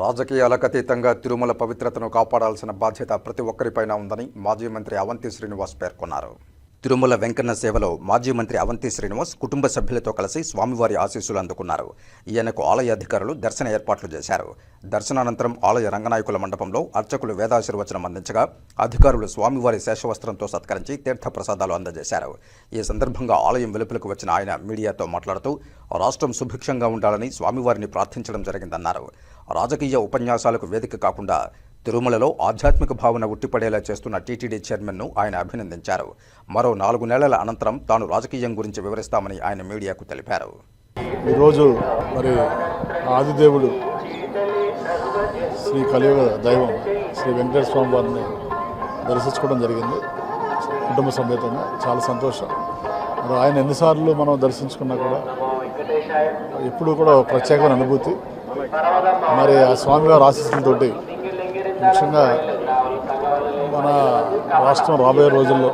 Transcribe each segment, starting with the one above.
రాజకీయాలకు అతీతంగా తిరుమల పవిత్రతను కాపాడాల్సిన బాధ్యత ప్రతి ఒక్కరిపైన ఉందని మాజీ మంత్రి అవంతి శ్రీనివాస్ పేర్కొన్నారు. తిరుమల వెంకన్న సేవలో మాజీ మంత్రి అవంతి శ్రీనివాస్ కుటుంబ సభ్యులతో కలిసి స్వామివారి ఆశీస్సులు అందుకున్నారు. ఈయనకు ఆలయ అధికారులు దర్శన ఏర్పాట్లు చేశారు. దర్శనానంతరం ఆలయ రంగనాయకుల మండపంలో అర్చకులు వేదాశీర్వచనం అందించగా అధికారులు స్వామివారి శేషవస్త్రంతో సత్కరించి తీర్థప్రసాదాలు అందజేశారు. ఈ సందర్భంగా ఆలయం వెలుపలకు వచ్చిన ఆయన మీడియాతో మాట్లాడుతూ రాష్ట్రం సుభిక్షంగా ఉండాలని స్వామివారిని ప్రార్థించడం జరిగిందన్నారు. రాజకీయ ఉపన్యాసాలకు వేదిక కాకుండా తిరుమలలో ఆధ్యాత్మిక భావన ఉట్టిపడేలా చేస్తున్న టీటీడీ చైర్మన్ను ఆయన అభినందించారు. మరో నాలుగు నెలల అనంతరం తాను రాజకీయం గురించి వివరిస్తామని ఆయన మీడియాకు తెలిపారు. ఈరోజు మరి ఆదిదేవుడు శ్రీ కలియుగ దైవం శ్రీ వెంకటేశ్వర స్వామి వారిని దర్శించుకోవడం జరిగింది. కుటుంబ సమేతంగా చాలా సంతోషం. మరి ఆయన ఎన్నిసార్లు మనం దర్శించుకున్నా కూడా ఎప్పుడు కూడా ప్రత్యేకమైన అనుభూతి. మరి ఆ స్వామివారి ఆశీస్సులతోటి ముఖ్యంగా మన రాష్ట్రం రాబోయే రోజుల్లో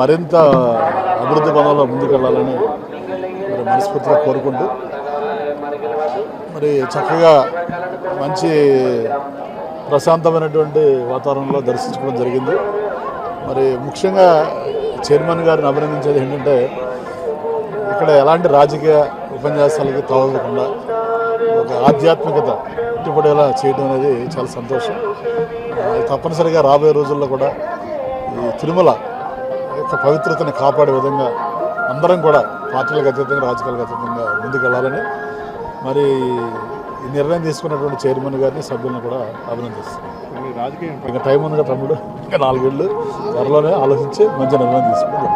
మరింత అభివృద్ధి పదంలో ముందుకెళ్ళాలని మరి మనస్ఫూర్తిగా కోరుకుంటూ మరి చక్కగా మంచి ప్రశాంతమైనటువంటి వాతావరణంలో దర్శించుకోవడం జరిగింది. మరి ముఖ్యంగా చైర్మన్ గారిని అభినందించేది ఏంటంటే ఇక్కడ ఎలాంటి రాజకీయ ఉపన్యాసాలకి తోగకుండా ఒక ఆధ్యాత్మికత ఇట్టుపడేలా చేయడం అనేది చాలా సంతోషం. తప్పనిసరిగా రాబోయే రోజుల్లో కూడా ఈ తిరుమల యొక్క పవిత్రతని కాపాడే విధంగా అందరం కూడా పార్టీలకు అతీతంగా రాజకీయాలకు అతీతంగా ముందుకెళ్ళాలని మరి ఈ నిర్ణయం తీసుకున్నటువంటి చైర్మన్ గారిని సభ్యులను కూడా అభినందిస్తున్నాను ఇంకా టైం ఉంది కదా తమ్ముడు? ఇంకా నాలుగేళ్ళు త్వరలోనే ఆలోచించి మంచి నిర్ణయం తీసుకుంటాం